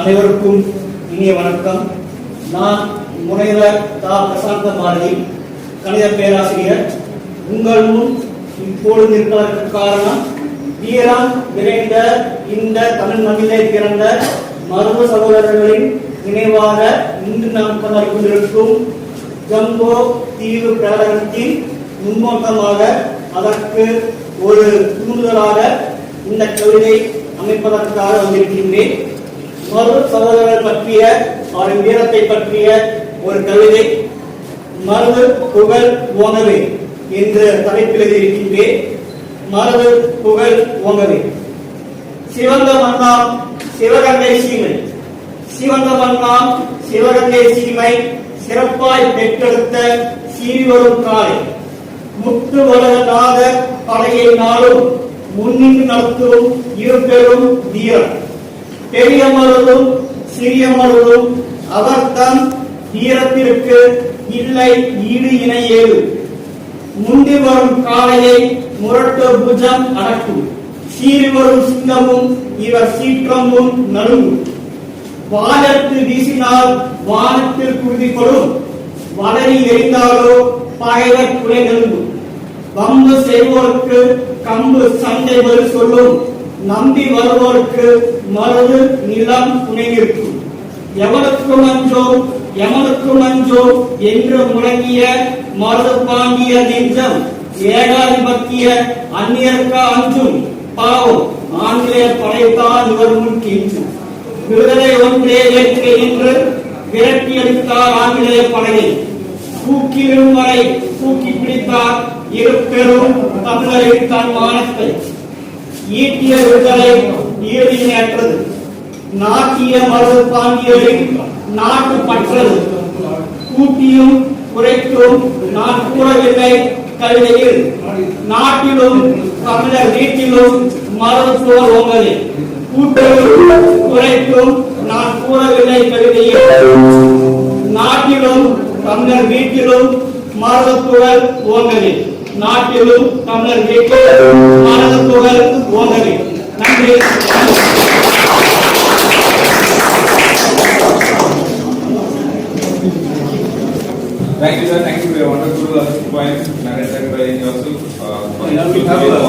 அனைவருக்கும் இனிய வணக்கம். நான் முனைவர் தா. பிரசாந்த பாரதி கணித பேராசிரியர். உங்கள் முன் இப்பொழுது இருப்பதற்கு காரணம் வீரம் நிறைந்த இந்த தமிழ் மண்ணிலே பிறந்த மரும சகோதரர்களின் நினைவாக இன்று நாம் கொண்டிருக்கும் ஜம்போ தீவு பிரகடனத்தின் முன்னோட்டமாக அதற்கு ஒரு தூண்டுதலாக இந்த கவிதை அமைப்பதற்காக வந்திருக்கின்றேன். மறு சகோதரர்கள் பற்றிய அவரின் வீரத்தை பற்றிய ஒரு கவிதை. மருது புகழ் ஓங்கவே என்ற தலைப்பில் எழுதியிருக்கின்றேன் மருது புகழ் ஓங்கவே சிவந்த மன்னாம் சிவகங்கை சீமை. சிவந்த மன்னாம் சிவகங்கை சீமை சிறப்பாய் பெற்றெடுத்த சீரிவரும் காலை முத்து வளராத படையை நாளும் முன்னின்று நடத்தும் இருப்பெரும் பெரும் வீரர் பெரிய மருதும் சிறிய மருதும் அவர் தம் தீரத்திற்கு இல்லை ஈடு இணை ஏது முந்தி வரும் காலையை முரட்டு புஜம் அடக்கும். சீறி வரும் சிங்கமும் இவர் சீற்றமும் நடுங்கும். வானத்து வீசினால் வானத்தில் குருதிப்படும் வளரி எரிந்தாலோ பகைவர் குலை நெருங்கும். வம்பு செய்வோருக்கு கம்பு சண்டை பதில் சொல்லும். நம்பி வருவோருக்கு மருது நிலம் துணை நிற்கும் எவனுக்கும் அஞ்சோம் எமனுக்கும் அஞ்சோம் என்று முழங்கிய மருது பாண்டிய நெஞ்சம் ஏகாதிபத்திய அந்நியர்க்க அஞ்சும். பாவம் ஆங்கிலேய படைத்தான் இவர் முன் கெஞ்சும் விடுதலை ஒன்றே ஏற்க என்று விரட்டியடித்தார் ஆங்கிலேய படையை. தூக்கிலும் வரை தூக்கி பிடித்தார் இரு பெரும் தமிழரின் தன் மானத்தை ஈட்டிய விடுதலை ஈடியற்றது நாட்டிய மருது பாண்டியரின் நாட்டு பற்றது. கூட்டியும் குறைத்தும் நான் கூறவில்லை கவிதையில் நாட்டிலும் தமிழர் வீட்டிலும் மருத்துவர் ஓங்கலே. கூட்டியும் குறைத்தும் நான் கூறவில்லை கவிதையில் நாட்டிலும் தமிழர் வீட்டிலும் மருதப்புகழ் ஓங்கவே நாட்டிலும் தமிழர் வீட்டில் மருதப்புகழ் ஓங்கவே நன்றி. Thank you, sir. Thank you for your wonderful uh, points by yourself. Uh, we have a-